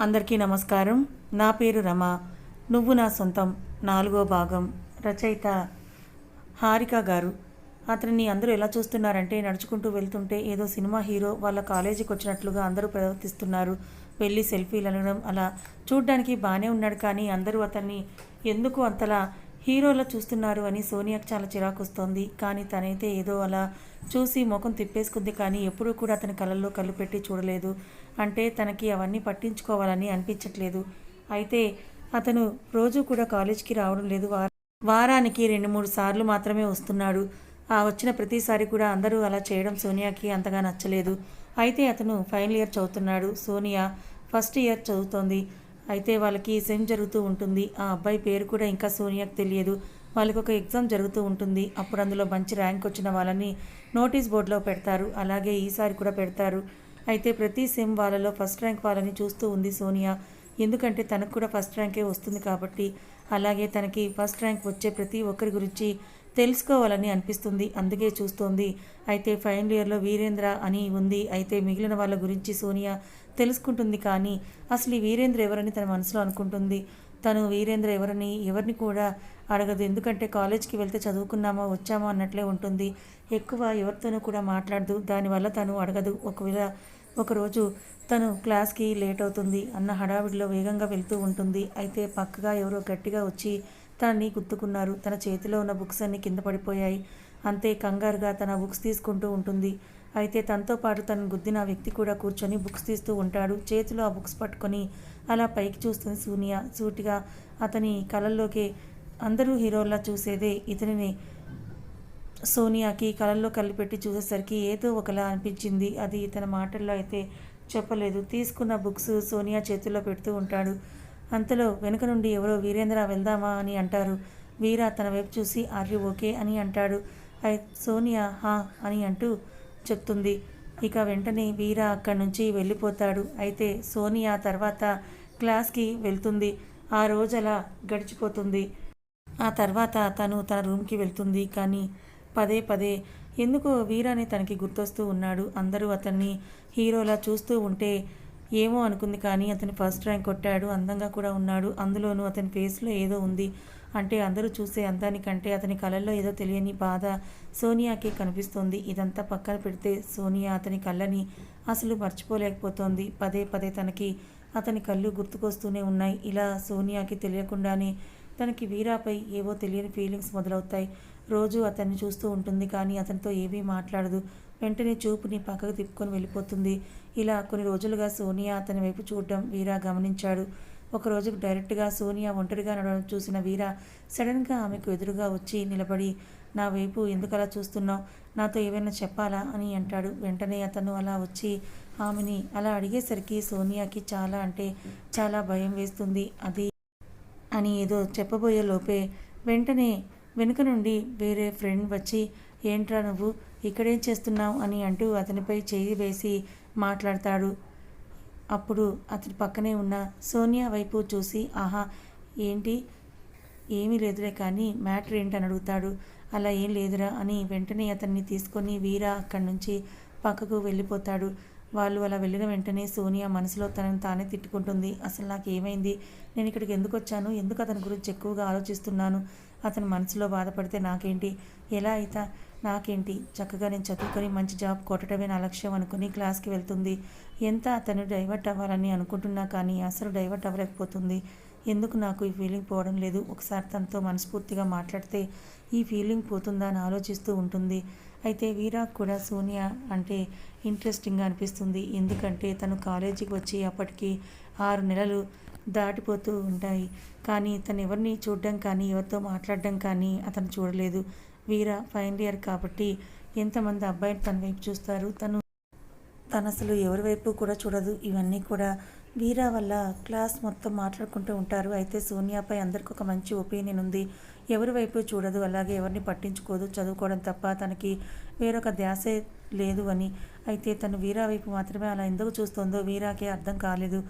అందరికీ నమస్కారం. నా పేరు రమ. నువ్వు నా సొంతం. నాలుగో భాగం. రచయిత హారిక గారు. అతన్ని అందరూ ఎలా చూస్తున్నారంటే నడుచుకుంటూ వెళ్తుంటే ఏదో సినిమా హీరో వాళ్ళ కాలేజీకి వచ్చినట్లుగా అందరూ ప్రవర్తిస్తున్నారు. వెళ్ళి సెల్ఫీలు అనడం అలా చూడ్డానికి బాగానే ఉన్నాడు కానీ అందరూ అతన్ని ఎందుకు అంతలా హీరోలా చూస్తున్నారు అని సోనియాకి చాలా చిరాకు వస్తోంది కానీ తనైతే ఏదో అలా చూసి ముఖం తిప్పేసుకుంది కానీ ఎప్పుడూ కూడా అతని కళ్ళల్లో కళ్ళు పెట్టి చూడలేదు. అంటే తనకి అవన్నీ పట్టించుకోవాలని అనిపించట్లేదు. అయితే అతను రోజు కూడా కాలేజ్కి రావడం లేదు. వారానికి రెండు మూడు సార్లు మాత్రమే వస్తున్నాడు. ఆ వచ్చిన ప్రతిసారి కూడా అందరూ అలా చేయడం సోనియాకి అంతగా నచ్చలేదు. అయితే అతను ఫైనల్ ఇయర్ చదువుతున్నాడు. సోనియా ఫస్ట్ ఇయర్ చదువుతోంది. అయితే వాళ్ళకి సెమ్ జరుగుతూ ఉంటుంది. ఆ అబ్బాయి పేరు కూడా ఇంకా సోనియాకి తెలియదు. వాళ్ళకి ఒక ఎగ్జామ్ జరుగుతూ ఉంటుంది. అప్పుడు అందులో మంచి ర్యాంక్ వచ్చిన వాళ్ళని నోటీస్ బోర్డులో పెడతారు. అలాగే ఈసారి కూడా పెడతారు. అయితే ప్రతి సెమ్ వాళ్ళలో ఫస్ట్ ర్యాంక్ వాళ్ళని చూస్తూ ఉంది సోనియా. ఎందుకంటే తనకు కూడా ఫస్ట్ ర్యాంకే వస్తుంది కాబట్టి అలాగే తనకి ఫస్ట్ ర్యాంక్ వచ్చే ప్రతి ఒక్కరి గురించి తెలుసుకోవాలని అనిపిస్తుంది. అందుకే చూస్తోంది. అయితే ఫైనల్ ఇయర్లో వీరేంద్ర అని ఉంది. అయితే మిగిలిన వాళ్ళ గురించి సోనియా తెలుసుకుంటుంది కానీ అసలు ఈ వీరేంద్ర ఎవరని తన మనసులో అనుకుంటుంది. తను వీరేంద్ర ఎవరని ఎవరిని కూడా అడగదు. ఎందుకంటే కాలేజ్కి వెళ్తే చదువుకున్నామా వచ్చామా అన్నట్లే ఉంటుంది. ఎక్కువ ఎవరితోనూ కూడా మాట్లాడదు. దానివల్ల తను అడగదు. ఒకవేళ ఒకరోజు తను క్లాస్కి లేట్ అవుతుంది అన్న హడావిడిలో వేగంగా వెళ్తూ ఉంటుంది. అయితే పక్కగా ఎవరో గట్టిగా వచ్చి తనని గుర్తుకున్నారు తన చేతిలో ఉన్న బుక్స్ అన్నీ కింద పడిపోయాయి. అంతే కంగారుగా తన బుక్స్ తీసుకుంటూ ఉంటుంది. అయితే తనతో పాటు తను గుద్దిన వ్యక్తి కూడా కూర్చొని బుక్స్ తీస్తూ ఉంటాడు. చేతిలో ఆ బుక్స్ పట్టుకొని అలా పైకి చూస్తుంది సూనియా. సూటిగా అతని కళల్లోకి అందరూ హీరోల్లా చూసేదే ఇతనిని సోనియాకి కళల్లో కలిపెట్టి చూసేసరికి ఏదో ఒకలా అనిపించింది. అది తన మాటల్లో అయితే చెప్పలేదు. తీసుకున్న బుక్స్ సోనియా చేతుల్లో పెడుతూ ఉంటాడు. అంతలో వెనుక నుండి ఎవరో వీరేంద్ర వెళ్దామా అని అంటారు. వీర తన వైపు చూసి ఆర్యు ఓకే అని అంటాడు. ఐ సోనియా హా అని అంటూ చెప్తుంది. ఇక వెంటనే వీర అక్కడి నుంచి వెళ్ళిపోతాడు. అయితే సోనియా తర్వాత క్లాస్కి వెళ్తుంది. ఆ రోజు అలా గడిచిపోతుంది. ఆ తర్వాత తను తన రూమ్కి వెళ్తుంది. కానీ పదే పదే ఎందుకో వీరాని తనకి గుర్తొస్తూ ఉన్నాడు. అందరూ అతన్ని హీరోలా చూస్తూ ఉంటే ఏమో అనుకుంది కానీ అతను ఫస్ట్ ర్యాంక్ కొట్టాడు. అందంగా కూడా ఉన్నాడు. అందులోనూ అతని ఫేస్లో ఏదో ఉంది. అంటే అందరూ చూసే అందానికంటే అతని కళ్ళల్లో ఏదో తెలియని బాధ సోనియాకి కనిపిస్తోంది. ఇదంతా పక్కన పెడితే సోనియా అతని కళ్ళని అసలు మర్చిపోలేకపోతోంది. పదే పదే తనకి అతని కళ్ళు గుర్తుకొస్తూనే ఉన్నాయి. ఇలా సోనియాకి తెలియకుండానే తనకి వీరాపై ఏవో తెలియని ఫీలింగ్స్ మొదలవుతాయి. రోజు అతన్ని చూస్తూ ఉంటుంది కానీ అతనితో ఏమీ మాట్లాడదు. వెంటనే చూపుని పక్కకు తిప్పుకొని వెళ్ళిపోతుంది. ఇలా కొన్ని రోజులుగా సోనియా అతని వైపు చూడడం వీరా గమనించాడు. ఒకరోజు డైరెక్ట్గా సోనియా ఒంటరిగా నడవడం చూసిన వీర సడన్గా ఆమెకు ఎదురుగా వచ్చి నిలబడి నా వైపు ఎందుకలా చూస్తున్నావు? నాతో ఏమైనా చెప్పాలా? అని అంటాడు. వెంటనే అతను అలా వచ్చి ఆమెని అలా అడిగేసరికి సోనియాకి చాలా అంటే చాలా భయం వేస్తుంది. అది అని ఏదో చెప్పబోయే లోపే వెంటనే వెనుక నుండి వేరే ఫ్రెండ్ వచ్చి ఏంట్రా నువ్వు? ఇక్కడేం చేస్తున్నావు? అని అంటూ అతనిపై చేయి వేసి మాట్లాడతాడు. అప్పుడు అతడి పక్కనే ఉన్న సోనియా వైపు చూసి ఆహా ఏంటి? ఏమీ లేదులే కానీ మ్యాటర్ ఏంటని అడుగుతాడు. అలా ఏం లేదురా అని వెంటనే అతన్ని తీసుకొని వీరా అక్కడి నుంచి పక్కకు వెళ్ళిపోతాడు. వాళ్ళు అలా వెళ్ళిన వెంటనే సోనియా మనసులో తనని తానే తిట్టుకుంటుంది. అసలు నాకు ఏమైంది? నేను ఇక్కడికి ఎందుకు వచ్చాను? ఎందుకు అతని గురించి ఎక్కువగా ఆలోచిస్తున్నాను? అతని మనసులో బాధపడితే నాకేంటి? ఎలా అయితే? నాకేంటి? చక్కగా నేను చదువుకొని మంచి జాబ్ కొట్టడమే నా లక్ష్యం అనుకుని క్లాస్కి వెళ్తుంది. ఎంత అతను డైవర్ట్ అవ్వాలని అనుకుంటున్నా కానీ అసలు డైవర్ట్ అవ్వలేకపోతుంది. ఎందుకు నాకు ఈ ఫీలింగ్ పోవడం లేదు? ఒకసారి తనతో మనస్ఫూర్తిగా మాట్లాడితే ఈ ఫీలింగ్ పోతుందా అని ఆలోచిస్తూ ఉంటుంది. అయితే వీరా కూడా సోనియా అంటే ఇంట్రెస్టింగ్గా అనిపిస్తుంది. ఎందుకంటే తను కాలేజీకి వచ్చి అప్పటికి ఆరు నెలలు దాటిపోతూ ఉంటాయి. కానీ తను ఎవరిని చూడడం కానీ ఎవరితో మాట్లాడడం కానీ అతను చూడలేదు. వీర ఫైనల్ ఇయర్ కాబట్టి ఎంతమంది అబ్బాయిలు తన వైపు చూస్తారు? తను తను అసలు ఎవరి వైపు కూడా చూడదు. ఇవన్నీ కూడా వీరా వల్ల క్లాస్ మొత్తం మాట్లాడుకుంటూ ఉంటారు. అయితే సోనియాపై అందరికీ ఒక మంచి ఒపీనియన్ ఉంది. ఎవరి వైపు చూడదు. అలాగే ఎవరిని పట్టించుకోదు. చదువుకోవడం తప్ప తనకి వేరొక ధ్యాసే లేదు అని. అయితే తను వీరా వైపు మాత్రమే అలా ఎందుకు చూస్తుందో వీరాకి అర్థం కాలేదు.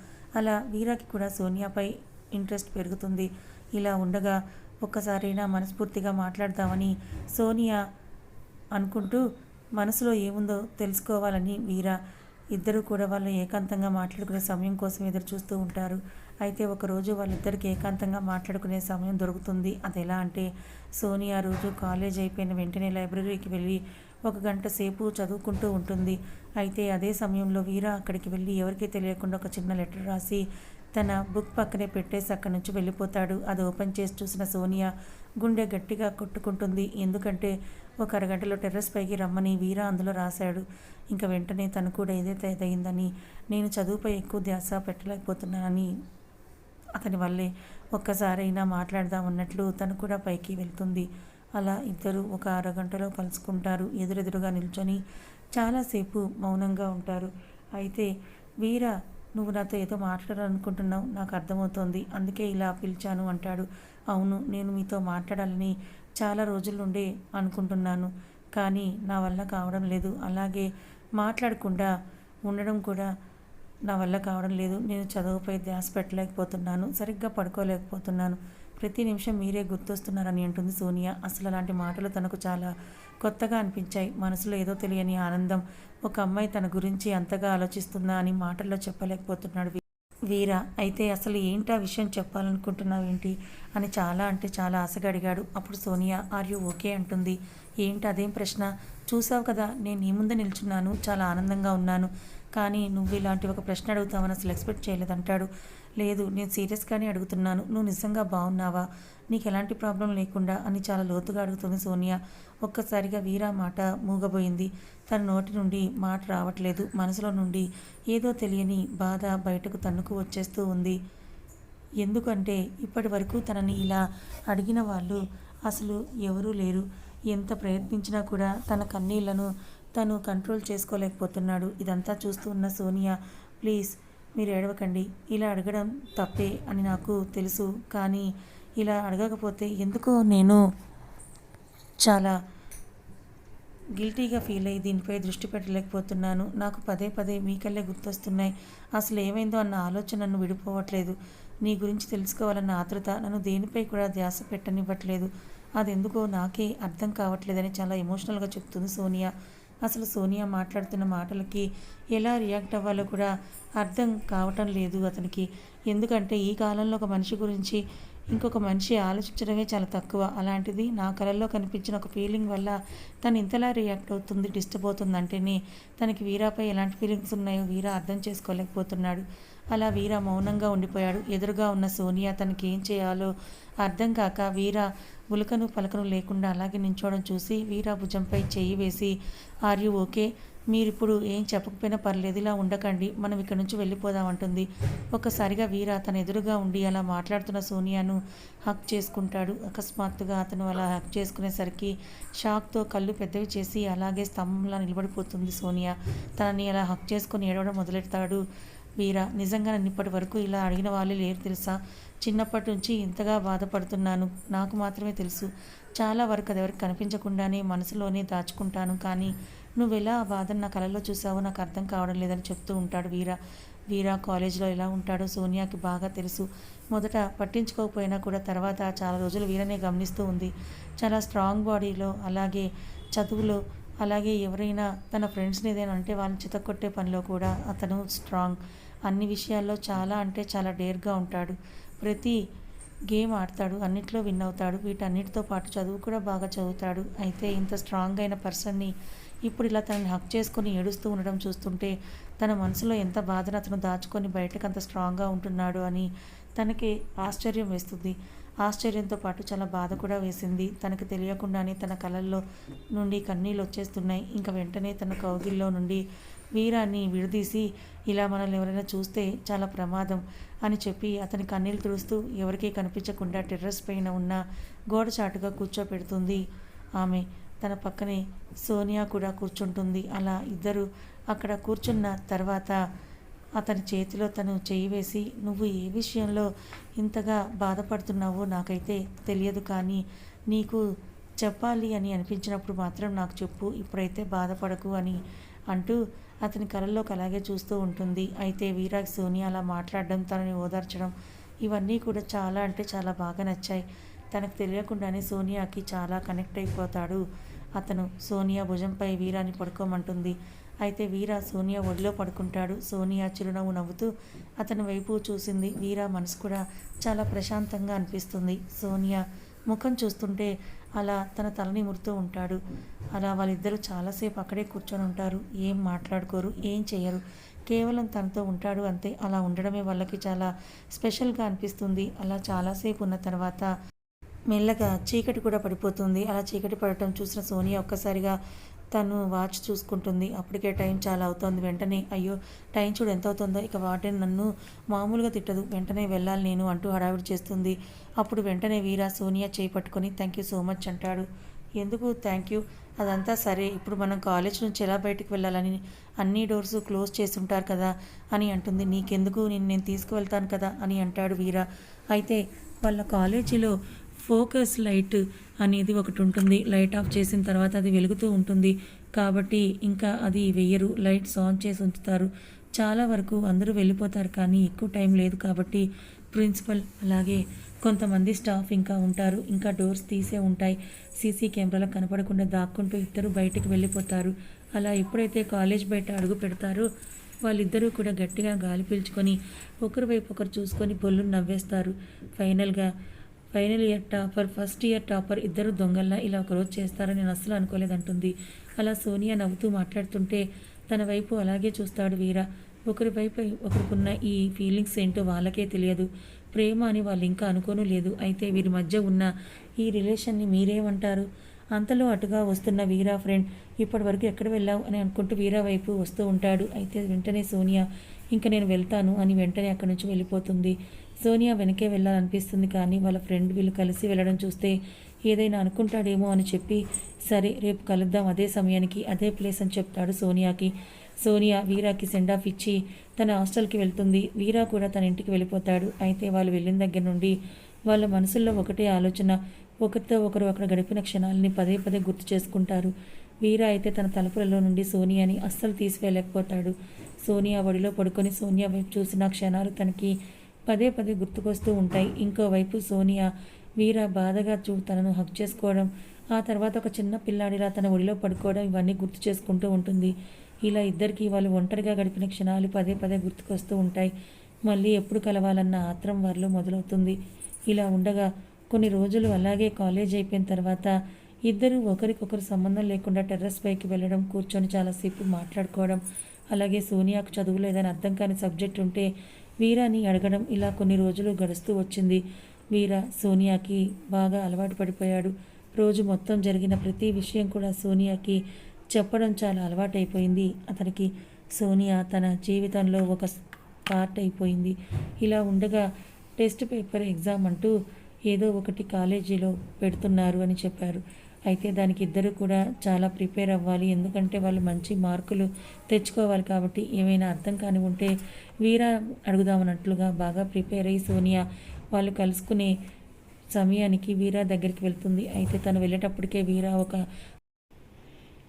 అలా వీరాకి కూడా సోనియాపై ఇంట్రెస్ట్ పెరుగుతుంది. ఇలా ఉండగా ఒక్కసారైనా మనస్ఫూర్తిగా మాట్లాడదామని సోనియా అనుకుంటూ మనసులో ఏముందో తెలుసుకోవాలని వీరా ఇద్దరు కూడా వాళ్ళు ఏకాంతంగా మాట్లాడుకునే సమయం కోసం ఎదురు చూస్తూ ఉంటారు. అయితే ఒకరోజు వాళ్ళిద్దరికి ఏకాంతంగా మాట్లాడుకునే సమయం దొరుకుతుంది. అది ఎలా అంటే సోనియా రోజు కాలేజ్ అయిపోయిన వెంటనే లైబ్రరీకి వెళ్ళి ఒక గంట సేపు చదువుకుంటూ ఉంటుంది. అయితే అదే సమయంలో వీరా అక్కడికి వెళ్ళి ఎవరికీ తెలియకుండా ఒక చిన్న లెటర్ రాసి తన బుక్ పక్కనే పెట్టేసి అక్కడి నుంచి వెళ్ళిపోతాడు. అది ఓపెన్ చేసి చూసిన సోనియా గుండె గట్టిగా కొట్టుకుంటుంది. ఎందుకంటే ఒక అరగంటలో టెర్రస్ పైకి రమ్మని వీరా అందులో రాశాడు. ఇంకా వెంటనే తను కూడా ఏదైతే అయిందని నేను చదువుపై ఎక్కువ ధ్యాస పెట్టలేకపోతున్నానని అతని వల్లే ఒక్కసారైనా మాట్లాడదాం అన్నట్లు తను కూడా పైకి వెళ్తుంది. అలా ఇద్దరు ఒక అరగంటలో కలుసుకుంటారు. ఎదురెదురుగా నిల్చొని చాలాసేపు మౌనంగా ఉంటారు. అయితే వీర నువ్వు నాతో ఏదో మాట్లాడాలనుకుంటున్నావు నాకు అర్థమవుతోంది అందుకే ఇలా పిలిచాను అంటాడు. అవును నేను మీతో మాట్లాడాలని చాలా రోజుల నుండే అనుకుంటున్నాను కానీ నా వల్ల కావడం లేదు. అలాగే మాట్లాడకుండా ఉండడం కూడా నా వల్ల కావడం లేదు. నేను చదువుపై ధ్యాస పెట్టలేకపోతున్నాను సరిగ్గా పడుకోలేకపోతున్నాను. ప్రతి నిమిషం మీరే గుర్తొస్తున్నారని అంటుంది సోనియా. అసలు అలాంటి మాటలు తనకు చాలా కొత్తగా అనిపించాయి. మనసులో ఏదో తెలియని ఆనందం. ఒక అమ్మాయి తన గురించి అంతగా ఆలోచిస్తుందా అని మాటల్లో చెప్పలేకపోతున్నాడు వీరా వీర. అయితే అసలు ఏంటి ఆ విషయం చెప్పాలనుకుంటున్నావు ఏంటి అని చాలా అంటే చాలా ఆశగా అడిగాడు. అప్పుడు సోనియా ఆర్ యూ ఓకే? అంటుంది. ఏంటి? అదేం ప్రశ్న? చూసావు కదా నేను నీ ముందు నిల్చున్నాను. చాలా ఆనందంగా ఉన్నాను. కానీ నువ్వు ఇలాంటి ఒక ప్రశ్న అడుగుతావని అసలు ఎక్స్పెక్ట్ చేయలేదంటాడు. లేదు నేను సీరియస్గానే అడుగుతున్నాను. నువ్వు నిజంగా బాగున్నావా నీకు ఎలాంటి ప్రాబ్లం లేకుండా అని చాలా లోతుగా అడుగుతుంది సోనియా. ఒక్కసారిగా వీరా మాట మూగబోయింది. తన నోటి నుండి మాట రావట్లేదు. మనసులో నుండి ఏదో తెలియని బాధ బయటకు తన్నుకు వచ్చేస్తూ ఉంది. ఎందుకంటే ఇప్పటి వరకు తనని ఇలా అడిగిన వాళ్ళు అసలు ఎవరూ లేరు. ఎంత ప్రయత్నించినా కూడా తన కన్నీళ్ళను తను కంట్రోల్ చేసుకోలేకపోతున్నాడు. ఇదంతా చూస్తూ ఉన్న సోనియా ప్లీజ్ మీరు ఏడవకండి. ఇలా అడగడం తప్పే అని నాకు తెలుసు. కానీ ఇలా అడగకపోతే ఎందుకో నేను చాలా గిల్టీగా ఫీల్ అయ్యి దీనిపై దృష్టి పెట్టలేకపోతున్నాను. నాకు పదే పదే మీకల్లే గుర్తొస్తున్నాయి. అసలు ఏమైందో అన్న ఆలోచన నన్ను విడిపోవట్లేదు. నీ గురించి తెలుసుకోవాలన్న ఆతృత నన్ను దేనిపై కూడా ధ్యాస పెట్టనివ్వట్లేదు. అదెందుకో నాకే అర్థం కావట్లేదని చాలా ఎమోషనల్గా చెప్తుంది సోనియా. అసలు సోనియా మాట్లాడుతున్న మాటలకి ఎలా రియాక్ట్ అవ్వాలో కూడా అర్థం కావటం లేదు అతనికి. ఎందుకంటే ఈ కాలంలో ఒక మనిషి గురించి ఇంకొక మనిషి ఆలోచించడమే చాలా తక్కువ. అలాంటిది నా కళల్లో కనిపించిన ఒక ఫీలింగ్ వల్ల తను ఇంతలా రియాక్ట్ అవుతుంది డిస్టర్బ్ అవుతుంది అంటేనే తనకి వీరాపై ఎలాంటి ఫీలింగ్స్ ఉన్నాయో వీరా అర్థం చేసుకోలేకపోతున్నాడు. అలా వీరా మౌనంగా ఉండిపోయాడు. ఎదురుగా ఉన్న సోనియా తనకి ఏం చేయాలో అర్థం కాక వీర ఉలకను పలకను లేకుండా అలాగే నించోవడం చూసి వీర భుజంపై చేయి వేసి ఆర్ యూ ఓకే. మీరిప్పుడు ఏం చెప్పకపోయినా పర్లేదు. ఇలా ఉండకండి. మనం ఇక్కడ నుంచి వెళ్ళిపోదాం అంటుంది. ఒక్కసారిగా వీర తన ఎదురుగా ఉండి అలా మాట్లాడుతున్న సోనియాను హక్ చేసుకుంటాడు. అకస్మాత్తుగా అతను అలా హక్ చేసుకునేసరికి షాక్తో కళ్ళు పెద్దవి చేసి అలాగే స్తంభంలా నిలబడిపోతుంది సోనియా. తనని అలా హక్ చేసుకుని ఏడవడం మొదలెడతాడు వీర. నిజంగా నన్ను ఇప్పటి వరకు ఇలా అడిగిన వాళ్ళే లేరు తెలుసా? చిన్నప్పటి నుంచి ఇంతగా బాధపడుతున్నాను. నాకు మాత్రమే తెలుసు. చాలా వరకు అది ఎవరికి కనిపించకుండానే మనసులోనే దాచుకుంటాను. కానీ నువ్వెలా ఆ బాధను నా కళలో చూసావో నాకు అర్థం కావడం లేదని చెప్తూ ఉంటాడు వీరా. వీరా కాలేజీలో ఎలా ఉంటాడో సోనియాకి బాగా తెలుసు. మొదట పట్టించుకోకపోయినా కూడా తర్వాత చాలా రోజులు వీరనే గమనిస్తూ ఉంది. చాలా స్ట్రాంగ్ బాడీలో అలాగే చదువులో అలాగే ఎవరైనా తన ఫ్రెండ్స్ని ఏదైనా అంటే వాళ్ళని చితక్కొట్టే పనిలో కూడా అతను స్ట్రాంగ్. అన్ని విషయాల్లో చాలా అంటే చాలా డేర్గా ఉంటాడు. ప్రతి గేమ్ ఆడతాడు అన్నిట్లో విన్ అవుతాడు. వీటన్నిటితో పాటు చదువు కూడా బాగా చదువుతాడు. అయితే ఇంత స్ట్రాంగ్ అయిన పర్సన్ని ఇప్పుడు ఇలా తనని హక్ చేసుకొని ఏడుస్తూ ఉండడం చూస్తుంటే తన మనసులో ఎంత బాధను అతను దాచుకొని బయటకు అంత స్ట్రాంగ్గా ఉంటున్నాడు అని తనకి ఆశ్చర్యం వేస్తుంది. ఆశ్చర్యంతో పాటు చాలా బాధ కూడా వేసింది. తనకు తెలియకుండానే తన కళల్లో నుండి కన్నీళ్ళు వచ్చేస్తున్నాయి. ఇంకా వెంటనే తన కౌగిల్లో నుండి వీరాన్ని విడదీసి ఇలా మనల్ని ఎవరైనా చూస్తే చాలా ప్రమాదం అని చెప్పి అతని కన్నీళ్ళు తుడుస్తూ ఎవరికీ కనిపించకుండా టెర్రస్ పైన ఉన్న గోడ చాటుగా కూర్చోపెడుతుంది. ఆమె తన పక్కనే సోనియా కూడా కూర్చుంటుంది. అలా ఇద్దరు అక్కడ కూర్చున్న తర్వాత అతని చేతిలో తను చేయి వేసి నువ్వు ఏ విషయంలో ఇంతగా బాధపడుతున్నావో నాకైతే తెలియదు కానీ నీకు చెప్పాలి అని అనిపించినప్పుడు మాత్రం నాకు చెప్పు ఇప్పుడైతే బాధపడకు అని అంటూ అతని కళ్ళలోకి అలాగే చూస్తూ ఉంటుంది. అయితే వీరాగ్ సోనియా అలా మాట్లాడడం తనని ఓదార్చడం ఇవన్నీ కూడా చాలా అంటే చాలా బాగా నచ్చాయి. తనకు తెలియకుండానే సోనియాకి చాలా కనెక్ట్ అయిపోతాడు అతను. సోనియా భుజంపై వీరాని పడుకోమంటుంది. అయితే వీరా సోనియా ఒడిలో పడుకుంటాడు. సోనియా చిరునవ్వు నవ్వుతూ అతని వైపు చూసింది. వీరా మనసు కూడా చాలా ప్రశాంతంగా అనిపిస్తుంది. సోనియా ముఖం చూస్తుంటే అలా తన తలని ముడుతూ ఉంటాడు. అలా వాళ్ళిద్దరూ చాలాసేపు అక్కడే కూర్చొని ఉంటారు. ఏం మాట్లాడుకోరు ఏం చేయరు కేవలం తనతో ఉంటాడు అంతే. అలా ఉండడమే వాళ్ళకి చాలా స్పెషల్గా అనిపిస్తుంది. అలా చాలాసేపు ఉన్న తర్వాత మెల్లగా చీకటి కూడా పడిపోతుంది. అలా చీకటి పడటం చూసిన సోనియా ఒక్కసారిగా తను వాచ్ చూసుకుంటుంది. అప్పటికే టైం చాలా అవుతోంది. వెంటనే అయ్యో టైం చూడు ఎంత అవుతుందో ఇక వాటిని నన్ను మామూలుగా తిట్టదు. వెంటనే వెళ్ళాలి నేను అంటూ హడావిడి చేస్తుంది. అప్పుడు వెంటనే వీరా సోనియా చేయి పట్టుకొని థ్యాంక్ యూ సో మచ్ అంటాడు. ఎందుకు? Thank you. అదంతా సరే. ఇప్పుడు మనం కాలేజ్ నుంచి ఎలా బయటకు వెళ్ళాలని అన్ని డోర్స్ క్లోజ్ చేసి ఉంటారు కదా అని అంటుంది. నీకెందుకు? నేను నేను తీసుకువెళ్తాను కదా అని అంటాడు వీరా. అయితే వాళ్ళ కాలేజీలో ఫోకస్ లైట్ అనేది ఒకటి ఉంటుంది. లైట్ ఆఫ్ చేసిన తర్వాత అది వెలుగుతూ ఉంటుంది. కాబట్టి ఇంకా అది వెయ్యరు లైట్స్ ఆన్ చేసి ఉంచుతారు. చాలా వరకు అందరూ వెళ్ళిపోతారు కానీ ఎక్కువ టైం లేదు కాబట్టి ప్రిన్సిపల్ అలాగే కొంతమంది స్టాఫ్ ఇంకా ఉంటారు. ఇంకా డోర్స్ తీసే ఉంటాయి. సీసీ కెమెరాలో కనపడకుండా దాక్కుంటూ ఇద్దరు బయటికి వెళ్ళిపోతారు. అలా ఎప్పుడైతే కాలేజ్ బయట అడుగు పెడతారో వాళ్ళిద్దరూ కూడా గట్టిగా గాలి పీల్చుకొని ఒకరి వైపు ఒకరు చూసుకొని బొల్లు నవ్వేస్తారు. ఫైనల్గా final year topper first year topper ఇద్దరు దొంగల్లా ఇలా ఒకరోజు చేస్తారని నేను అస్సలు అనుకోలేదంటుంది. అలా సోనియా నవ్వుతూ మాట్లాడుతుంటే తన వైపు అలాగే చూస్తాడు వీర. ఒకరి వైపు ఒకరికున్న ఈ ఫీలింగ్స్ ఏంటో వాళ్ళకే తెలియదు. ప్రేమ అని వాళ్ళు ఇంకా అనుకోను లేదు. అయితే వీరి మధ్య ఉన్న ఈ రిలేషన్ని మీరేమంటారు? అంతలో అటుగా వస్తున్న వీరా ఫ్రెండ్ ఇప్పటి వరకు ఎక్కడ వెళ్ళావు? అని అనుకుంటూ వీరా వైపు వస్తూ ఉంటాడు. అయితే వెంటనే సోనియా ఇంకా నేను వెళ్తాను అని వెంటనే అక్కడి నుంచి వెళ్ళిపోతుంది. సోనియా వెనకే వెళ్ళాలనిపిస్తుంది కానీ వాళ్ళ ఫ్రెండ్ వీళ్ళు కలిసి వెళ్ళడం చూస్తే ఏదైనా అనుకుంటాడేమో అని చెప్పి సరే రేపు కలుద్దాం అదే సమయానికి అదే ప్లేస్ అని చెప్తాడు సోనియాకి. సోనియా వీరాకి సెండ్ ఆఫ్ ఇచ్చి తన హాస్టల్కి వెళ్తుంది. వీరా కూడా తన ఇంటికి వెళ్ళిపోతాడు. అయితే వాళ్ళు వెళ్ళిన దగ్గర నుండి వాళ్ళ మనసుల్లో ఒకటే ఆలోచన. ఒకరితో ఒకరు అక్కడ గడిపిన క్షణాలని పదే పదే గుర్తు చేసుకుంటారు. వీరా అయితే తన తలుపులలో నుండి సోనియాని అస్సలు తీసివేయలేకపోతాడు. సోనియా ఒడిలో పడుకొని సోనియా వైపు చూసిన క్షణాలు తనకి పదే పదే గుర్తుకొస్తూ ఉంటాయి. ఇంకోవైపు సోనియా వీరా బాధగా చూ తనను హక్ చేసుకోవడం ఆ తర్వాత ఒక చిన్న పిల్లాడిలా తన ఒడిలో పడుకోవడం ఇవన్నీ గుర్తు చేసుకుంటూ ఉంటుంది. ఇలా ఇద్దరికి వాళ్ళు ఒంటరిగా గడిపిన క్షణాలు పదే పదే గుర్తుకొస్తూ ఉంటాయి. మళ్ళీ ఎప్పుడు కలవాలన్న ఆత్రం వారిలో మొదలవుతుంది. ఇలా ఉండగా కొన్ని రోజులు అలాగే కాలేజ్ అయిపోయిన తర్వాత ఇద్దరు ఒకరికొకరు సంబంధం లేకుండా టెర్రస్ పైకి వెళ్ళడం కూర్చొని చాలాసేపు మాట్లాడుకోవడం అలాగే సోనియాకు చదువులో ఏదైనా అర్థం కాని సబ్జెక్ట్ ఉంటే వీరాని అడగడం ఇలా కొన్ని రోజులు గడుస్తూ వచ్చింది. వీర సోనియాకి బాగా అలవాటు పడిపోయాడు. రోజు మొత్తం జరిగిన ప్రతి విషయం కూడా సోనియాకి చెప్పడం చాలా అలవాటైపోయింది. అతనికి సోనియా తన జీవితంలో ఒక పార్ట్ అయిపోయింది. ఇలా ఉండగా టెస్ట్ పేపర్ ఎగ్జామ్ అంటూ ఏదో ఒకటి కాలేజీలో పెడుతున్నారు అని చెప్పారు. అయితే దానికి ఇద్దరు కూడా చాలా ప్రిపేర్ అవ్వాలి. ఎందుకంటే వాళ్ళు మంచి మార్కులు తెచ్చుకోవాలి కాబట్టి ఏమైనా అర్థం కాని ఉంటే వీరా అడుగుదామన్నట్లుగా బాగా ప్రిపేర్ అయ్యి సోనియా వాళ్ళు కలుసుకునే సమయానికి వీరా దగ్గరికి వెళ్తుంది. అయితే తను వెళ్ళేటప్పటికే వీరా ఒక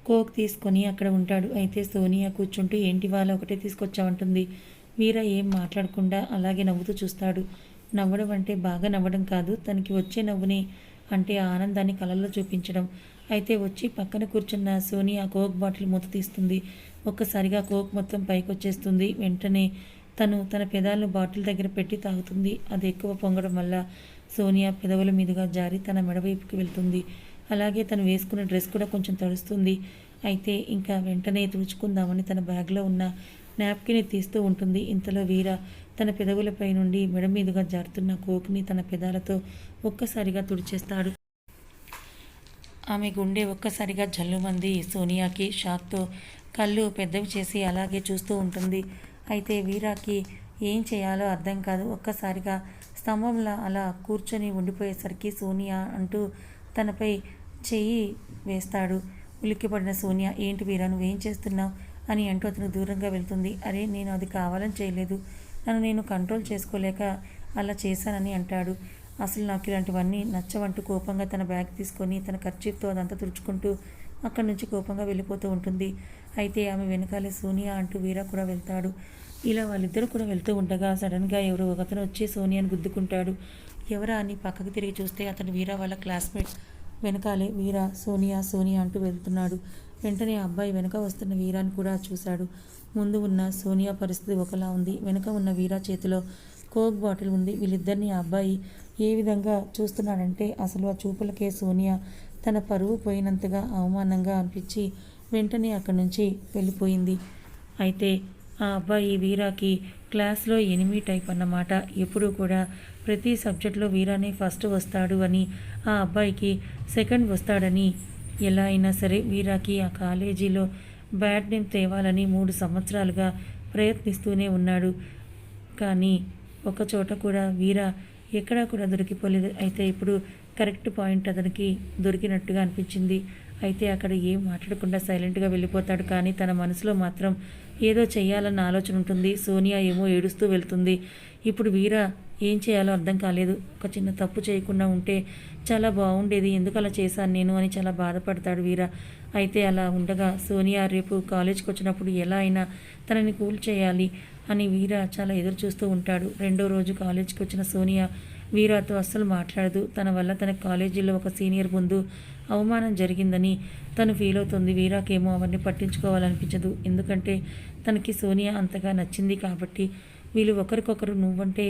కోక్ తీసుకొని అక్కడ ఉంటాడు. అయితే సోనియా కూర్చుంటూ ఏంటి వాళ్ళ ఒకటే తీసుకొచ్చామంటుంది వీరా ఏం మాట్లాడకుండా అలాగే నవ్వుతూ చూస్తాడు. నవ్వడం అంటే బాగా నవ్వడం కాదు. తనకి వచ్చే నవ్వుని అంటే ఆ ఆనందాన్ని కళ్ళల్లో చూపించడం. అయితే వచ్చి పక్కన కూర్చున్న సోని ఆ కోక్ బాటిల్ మూత తీస్తుంది. ఒక్కసారిగా కోక్ మొత్తం పైకొచ్చేస్తుంది. వెంటనే తను తన పెదాలను బాటిల్ దగ్గర పెట్టి తాగుతుంది. అది ఎక్కువ పొంగడం వల్ల సోనియా పెదవుల మీదుగా జారి తన మెడవైపుకి వెళ్తుంది. అలాగే తను వేసుకున్న డ్రెస్ కూడా కొంచెం తడుస్తుంది. అయితే ఇంకా వెంటనే తుడుచుకుందామని తన బ్యాగ్లో ఉన్న నాప్కిన్ తీస్తూ ఉంటుంది. ఇంతలో వీర తన పెదవులపై నుండి మెడ మీదుగా జారుతున్న కోక్ని తన పెదాలతో ఒక్కసారిగా తుడిచేస్తాడు. ఆమె గుండె ఒక్కసారిగా జల్లుమంది సోనియాకి షాక్తో కళ్ళు పెద్దవి చేసి అలాగే చూస్తూ ఉంటుంది. అయితే వీరాకి ఏం చేయాలో అర్థం కాదు. ఒక్కసారిగా స్తంభంలా అలా కూర్చొని ఉండిపోయేసరికి సోనియా అంటూ తనపై చెయ్యి వేస్తాడు. ఉలిక్కిపడిన సోనియా ఏంటి వీరా నువ్వేం చేస్తున్నావు? అని అంటూ అతను దూరంగా వెళ్తుంది. అరే నేను అది కావాలని చేయలేదు. నన్ను నేను కంట్రోల్ చేసుకోలేక అలా చేశానని అంటాడు. అసలు నాకు ఇలాంటివన్నీ నచ్చవంటూ కోపంగా తన బ్యాగ్ తీసుకొని తన ఖర్చీఫ్తో అదంతా తుడుచుకుంటూ అక్కడి నుంచి కోపంగా వెళ్ళిపోతూ ఉంటుంది. అయితే ఆమె వెనకాలే సోనియా అంటూ వీరా కూడా వెళ్తాడు. ఇలా వాళ్ళిద్దరూ కూడా వెళ్తూ ఉండగా సడన్గా ఎవరో ఒకతను వచ్చి సోనియాని గుద్దుకుంటాడు. ఎవరా అని పక్కకి తిరిగి చూస్తే అతను వీరా వాళ్ళ క్లాస్మేట్. వెనకాలే వీరా సోనియా సోనియా అంటూ వెళ్తున్నాడు. వెంటనే ఆ అబ్బాయి వెనక వస్తున్న వీరాని కూడా చూశాడు. ముందు ఉన్న సోనియా పరిస్థితి ఒకలా ఉంది. వెనక ఉన్న వీరా చేతిలో కోక్ బాటిల్ ఉంది. వీళ్ళిద్దరిని ఆ అబ్బాయి ఏ విధంగా చూస్తున్నాడంటే అసలు ఆ చూపులకే సోనియా తన పరువు పోయినంతగా అవమానంగా అనిపించి వెంటనే అక్కడి నుంచి వెళ్ళిపోయింది. అయితే ఆ అబ్బాయి వీరాకి క్లాస్లో ఎనిమి టైప్ అన్నమాట. ఎప్పుడూ కూడా ప్రతి సబ్జెక్ట్లో వీరానే ఫస్ట్ వస్తాడు అని ఆ అబ్బాయికి సెకండ్ వస్తాడని ఎలా అయినా సరే వీరాకి ఆ కాలేజీలో బ్యాడ్ నేమ్ తేవాలని మూడు సంవత్సరాలుగా ప్రయత్నిస్తూనే ఉన్నాడు. కానీ ఒక చోట కూడా వీర ఎక్కడా కూడా దొరికిపోలేదు. అయితే ఇప్పుడు కరెక్ట్ పాయింట్ అతనికి దొరికినట్టుగా అనిపించింది. అయితే అక్కడ ఏం మాట్లాడకుండా సైలెంట్గా వెళ్ళిపోతాడు. కానీ తన మనసులో మాత్రం ఏదో చేయాలన్న ఆలోచన ఉంటుంది. సోనియా ఏమో ఏడుస్తూ వెళ్తుంది. ఇప్పుడు వీర ఏం చేయాలో అర్థం కాలేదు. ఒక చిన్న తప్పు చేయకుండా ఉంటే చాలా బాగుండేది. ఎందుకు అలా చేశాను నేను అని చాలా బాధపడతాడు వీర. అయితే అలా ఉండగా సోనియా రేపు కాలేజ్కి వచ్చినప్పుడు ఎలా అయినా తనని కూల్ చేయాలి అని వీర చాలా ఎదురు చూస్తూ ఉంటాడు. రెండో రోజు కాలేజ్కి వచ్చిన సోనియా వీరాతో అస్సలు మాట్లాడదు. తన వల్ల తన కాలేజీలో ఒక సీనియర్ ముందు అవమానం జరిగిందని తను ఫీల్ అవుతుంది. వీరాకేమో అవన్నీ పట్టించుకోవాలనిపించదు. ఎందుకంటే తనకి సోనియా అంతగా నచ్చింది కాబట్టి వీళ్ళు ఒకరికొకరు నువ్వంటే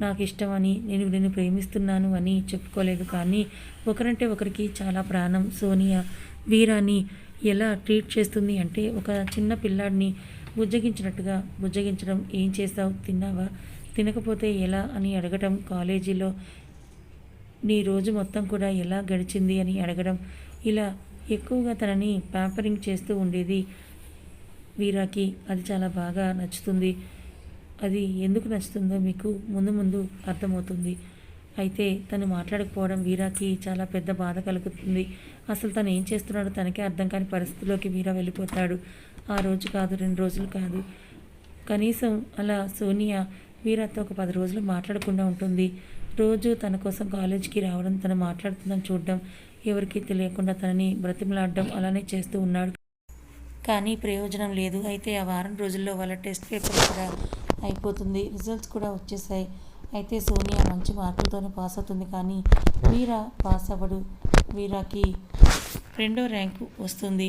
నాకు ఇష్టమని నేను నిన్ను ప్రేమిస్తున్నాను అని చెప్పుకోలేదు. కానీ ఒకరంటే ఒకరికి చాలా ప్రాణం. సోనియా వీరాని ఎలా ట్రీట్ చేస్తుంది అంటే ఒక చిన్న పిల్లాడిని బుజ్జగించినట్టుగా బుజ్జగించడం ఏం చేస్తావు తిన్నావా తినకపోతే ఎలా అని అడగటం కాలేజీలో నీ రోజు మొత్తం కూడా ఎలా గడిచింది అని అడగడం ఇలా ఎక్కువగా తనని ప్యాంపరింగ్ చేస్తూ ఉండేది వీరాకి. అది చాలా బాగా నచ్చుతుంది. అది ఎందుకు నచ్చుతుందో మీకు ముందు ముందు అర్థమవుతుంది. అయితే తను మాట్లాడకపోవడం వీరాకి చాలా పెద్ద బాధ కలుగుతుంది. అసలు తను ఏం చేస్తున్నాడో తనకే అర్థం కాని పరిస్థితిలోకి వీరా వెళ్ళిపోతాడు. ఆ రోజు కాదు రెండు రోజులు కాదు. కనీసం అలా సోనియా వీరాతో ఒక పది రోజులు మాట్లాడకుండా ఉంటుంది. రోజు తన కోసం కాలేజీకి రావడం తను మాట్లాడుతుందని చూడడం ఎవరికీ తెలియకుండా తనని బ్రతిమలాడడం అలానే చేస్తూ ఉన్నాడు. కానీ ప్రయోజనం లేదు. అయితే ఆ వారం రోజుల్లో వాళ్ళ టెస్ట్ పేపర్ కూడా అయిపోతుంది. రిజల్ట్స్ కూడా వచ్చేసాయి. అయితే సోనియా మంచి మార్కులతోనే పాస్ అవుతుంది కానీ వీరా పాస్ అవ్వడు. వీరాకి రెండో ర్యాంకు వస్తుంది.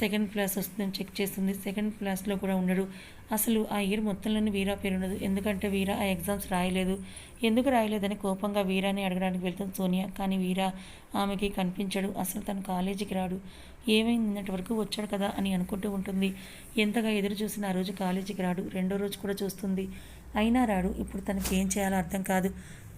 సెకండ్ క్లాస్ వస్తుందని చెక్ చేస్తుంది. సెకండ్ క్లాస్లో కూడా ఉండడు. అసలు ఆ ఇయర్ మొత్తంలోనే వీరా పేరు ఉండదు. ఎందుకంటే వీరా ఆ ఎగ్జామ్స్ రాయలేదు. ఎందుకు రాయలేదని కోపంగా వీరాని అడగడానికి వెళ్తుంది సోనియా. కానీ వీరా ఆమెకి కనిపించడు. అసలు తను కాలేజీకి రాడు. ఏమైంది? నిన్నటి వరకు వచ్చాడు కదా అని అనుకుంటూ ఉంటుంది. ఎంతగా ఎదురు చూసిన ఆ రోజు కాలేజీకి రాడు. రెండో రోజు కూడా చూస్తుంది. అయినా రాడు. ఇప్పుడు తనకి ఏం చేయాలో అర్థం కాదు.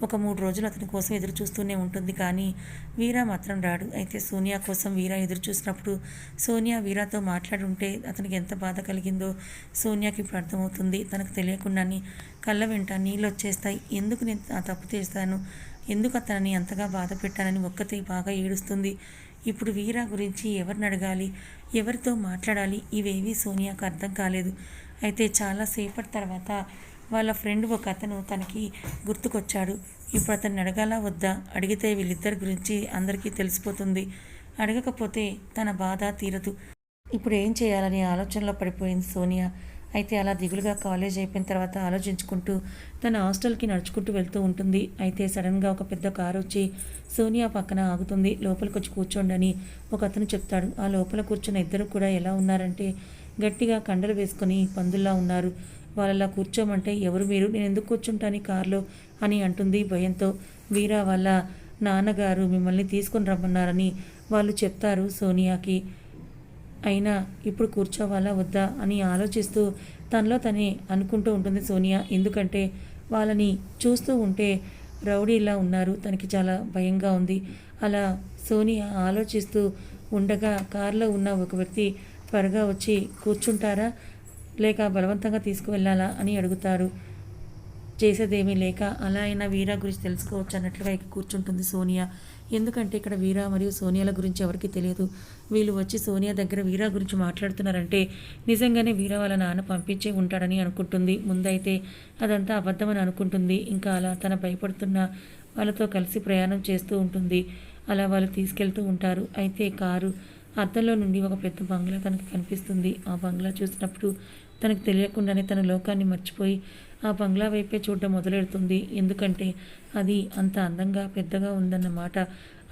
ఒక మూడు రోజులు అతని కోసం ఎదురు చూస్తూనే ఉంటుంది కానీ వీరా మాత్రం రాడు. అయితే సోనియా కోసం వీరా ఎదురు చూసినప్పుడు సోనియా వీరాతో మాట్లాడుంటే అతనికి ఎంత బాధ కలిగిందో సోనియాకి ఇప్పుడు అర్థమవుతుంది. తనకు తెలియకుండానే కళ్ళ వెంట నీళ్ళు వచ్చేస్తాయి. ఎందుకు నేను తప్పు చేస్తాను ఎందుకు అతనని అంతగా బాధ పెట్టానని ఒక్కతే బాగా ఏడుస్తుంది. ఇప్పుడు వీరా గురించి ఎవరిని అడగాలి? ఎవరితో మాట్లాడాలి? ఇవేవి సోనియాకు అర్థం కాలేదు. అయితే చాలాసేపటి తర్వాత వాళ్ళ ఫ్రెండ్ ఒక అతను తనకి గుర్తుకొచ్చాడు. ఇప్పుడు అతన్ని అడగాలా వద్దా? అడిగితే వీళ్ళిద్దరి గురించి అందరికీ తెలిసిపోతుంది. అడగకపోతే తన బాధ తీరదు. ఇప్పుడు ఏం చేయాలనే ఆలోచనలో పడిపోయింది సోనియా. అయితే అలా దిగులుగా కాలేజ్ అయిపోయిన తర్వాత ఆలోచించుకుంటూ తన హాస్టల్కి నడుచుకుంటూ వెళ్తూ ఉంటుంది. అయితే సడన్గా ఒక పెద్ద కారు వచ్చి సోనియా పక్కన ఆగుతుంది. లోపలికి వచ్చి కూర్చోండి అని ఒక అతను చెప్తాడు. ఆ లోపల కూర్చున్న ఇద్దరు కూడా ఎలా ఉన్నారంటే గట్టిగా కండలు వేసుకొని పందుల్లా ఉన్నారు. వాళ్ళలా కూర్చోమంటే ఎవరు మీరు? నేను ఎందుకు కూర్చుంటాను కారులో? అని అంటుంది భయంతో. వీరా వాళ్ళ నాన్నగారు మిమ్మల్ని తీసుకొని రమ్మన్నారని వాళ్ళు చెప్తారు సోనియాకి. అయినా ఇప్పుడు కూర్చోవాలా వద్దా అని ఆలోచిస్తూ తనలో తనే అనుకుంటూ ఉంటుంది సోనియా. ఎందుకంటే వాళ్ళని చూస్తూ ఉంటే రౌడీలా ఉన్నారు. తనకి చాలా భయంగా ఉంది. అలా సోనియా ఆలోచిస్తూ ఉండగా కారులో ఉన్న ఒక వ్యక్తి త్వరగా వచ్చి కూర్చుంటారా? లేక బలవంతంగా తీసుకువెళ్ళాలా? అని అడుగుతారు. చేసేదేమీ లేక అలా అయినా వీరా గురించి తెలుసుకోవచ్చు అన్నట్లుగా కూర్చుంటుంది సోనియా. ఎందుకంటే ఇక్కడ వీరా మరియు సోనియాల గురించి ఎవరికీ తెలియదు. వీళ్ళు వచ్చి సోనియా దగ్గర వీరా గురించి మాట్లాడుతున్నారంటే నిజంగానే వీరా వాళ్ళ నాన్న పంపించే ఉంటాడని అనుకుంటుంది. ముందైతే అదంతా అబద్ధమని అనుకుంటుంది. ఇంకా అలా తన భయపడుతున్న వాళ్ళతో కలిసి ప్రయాణం చేస్తూ ఉంటుంది. అలా వాళ్ళు తీసుకెళ్తూ ఉంటారు. అయితే కారు అద్దంలో నుండి ఒక పెద్ద బంగ్లా తనకు కనిపిస్తుంది. ఆ బంగ్లా చూసినప్పుడు తనకు తెలియకుండానే తన లోకాన్ని మర్చిపోయి ఆ బంగ్లా వైపే చూడడం మొదలెడుతుంది. ఎందుకంటే అది అంత అందంగా పెద్దగా ఉందన్నమాట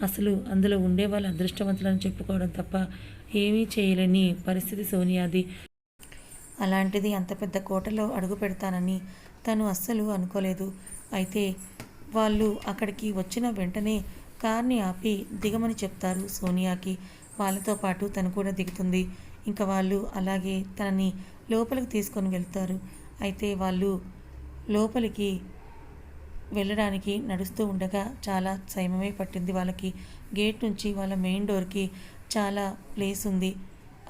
అసలు అందులో ఉండే వాళ్ళ అదృష్టవంతులని చెప్పుకోవడం తప్ప ఏమీ చేయలేని పరిస్థితి సోనియాది. అలాంటిది అంత పెద్ద కోటలో అడుగు పెడతానని తను అస్సలు అనుకోలేదు. అయితే వాళ్ళు అక్కడికి వచ్చిన వెంటనే కార్ని ఆపి దిగమని చెప్తారు సోనియాకి. వాళ్ళతో పాటు తను కూడా దిగుతుంది. ఇంకా వాళ్ళు అలాగే తనని లోపలికి తీసుకొని వెళ్తారు. అయితే వాళ్ళు లోపలికి వెళ్ళడానికి నడుస్తూ ఉండగా చాలా సమయమే పట్టింది వాళ్ళకి. గేట్ నుంచి వాళ్ళ మెయిన్ డోర్కి చాలా ప్లేస్ ఉంది.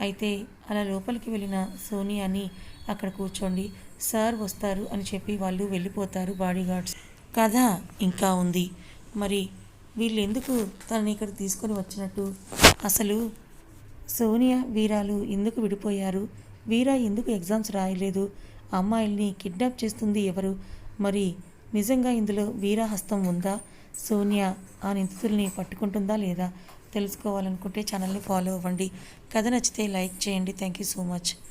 అయితే అలా లోపలికి వెళ్ళిన సోనియాని అక్కడ కూర్చోండి. సార్ వస్తారు అని చెప్పి వాళ్ళు వెళ్ళిపోతారు బాడీగార్డ్స్. కథ ఇంకా ఉంది. మరి వీళ్ళు ఎందుకు తనని ఇక్కడ తీసుకొని వచ్చినట్టు? అసలు సోనియా వీరాలు ఎందుకు విడిపోయారు? వీరా ఎందుకు ఎగ్జామ్స్ రాయలేదు? అమ్మాయిల్ని కిడ్నాప్ చేస్తుంది ఎవరు? మరి నిజంగా ఇందులో వీరాహస్తం ఉందా? సోనియా ఆ నిందితుల్ని పట్టుకుంటుందా లేదా? తెలుసుకోవాలనుకుంటే ఛానల్ని ఫాలో అవ్వండి. కథ నచ్చితే లైక్ చేయండి. Thank you so much.